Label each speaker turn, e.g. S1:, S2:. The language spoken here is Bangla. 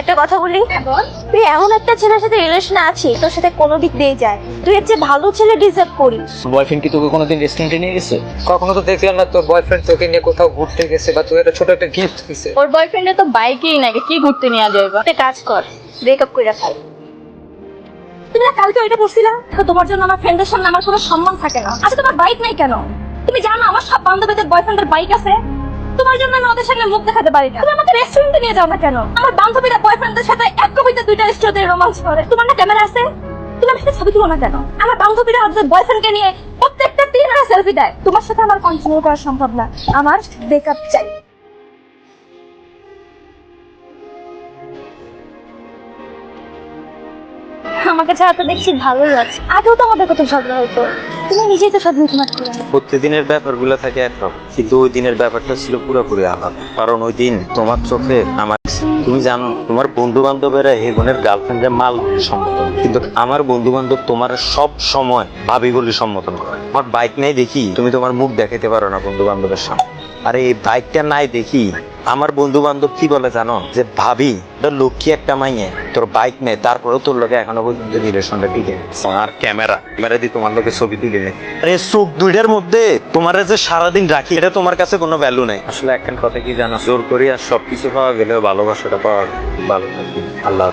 S1: একটা কথা বলি? তুই এমন একটা ছেলের সাথে রিলেশনে আছিস তোর সাথে কোনো দিক দিয়ে যায়। তুই এর চেয়ে ভালো ছেলে ডিজার্ভ করিস।
S2: বয়ফ্রেন্ড কি তোকে কোনোদিন রেস্টুরেন্টে নিয়ে গেছে?
S3: কখনো তো দেখলাম না তোর বয়ফ্রেন্ড তোকে নিয়ে কোথাও ঘুরতে গেছে বা তোর একটা ছোট একটা গিফট দিছে।
S4: ওর বয়ফ্রেন্ডে তো বাইকেই নাকি কি ঘুরতে নিয়ে যাইবা
S1: একটা কাজ কর ব্রেকআপ করে ফেল তুমি না কালকে ওইটা পড়ছিলা তো তোমার জন্য আমার ফ্রেন্ডের সামনে আমার কোনো সম্মান থাকে না। আচ্ছা তোমার বাইক নাই কেন? তুমি জানো আমার সব বান্ধবীদের বয়ফ্রেন্ডের বাইক আছে? তোমার জন্য আমি ওদের সামনে মুখ দেখাতে পারি না। তুমি আমাকে রেস্টুরেন্টে নিয়ে যাও না কেন? আমার বান্ধবীরা বয়ফ্রেন্ডদের সাথে এক কবিতে, দুইটা স্টোরিতে রোমান্স করে। তোমার না ক্যামেরা আছে? তুমি আমার সাথে ছবি তুলো না কেন? আমার বান্ধবীরা ওদের বয়ফ্রেন্ডকে নিয়ে প্রত্যেকটা দিন সেলফি দেয়। তোমার সাথে আমার কন্টিনিউ করা সম্ভব না। আমার ব্রেকআপ চাই। আমাকে ছাড়া তো দেখছি ভালোই আছে। আগেও তো আমাদের কত ঝগড়া হতো? তুমি নিজেই তো সব মিটমাট করে।
S5: প্রতিদিনের ব্যাপারগুলো থাকে একরকম, কিন্তু ওই দিনের ব্যাপারটা ছিল পুরোপুরি আলাদা। কারণ ওই দিন তোমার চোখে আমার তুমি জানো, তোমার বন্ধু বান্ধবেরা এই গার্লফ্রেন্ডের মাল সম্বোধন। কিন্তু আমার বন্ধু বান্ধব তোমার সব সময় ভাবি বলে সম্বোধন করে। আমার বাইক নাই দেখি, তুমি তোমার মুখ দেখাতে পারো না বন্ধু বান্ধবের সামনে। আরে এই বাইকটা নাই দেখি আমার বন্ধু বান্ধব কি বলে জানো? যে ভাবি লক্ষ্মী একটা মাইয়ে। তোর বাইক নেই তারপরেও তোর লোকে এখনও পর্যন্ত রিলেশনটা টিকে আছে। আর ক্যামেরা ক্যামেরা দিয়ে তোমার লোকে ছবি তুলে আরে চোখ দুইটার মধ্যে তোমার যে সারাদিন রাখি এটা তোমার কাছে কোনো ভ্যালু নাই। আসলে একখান কথা কি জানো? জোর করি আর সবকিছু পাওয়া গেলেও ভালোবাসাটা পাওয়া ভালো আল্লাহ।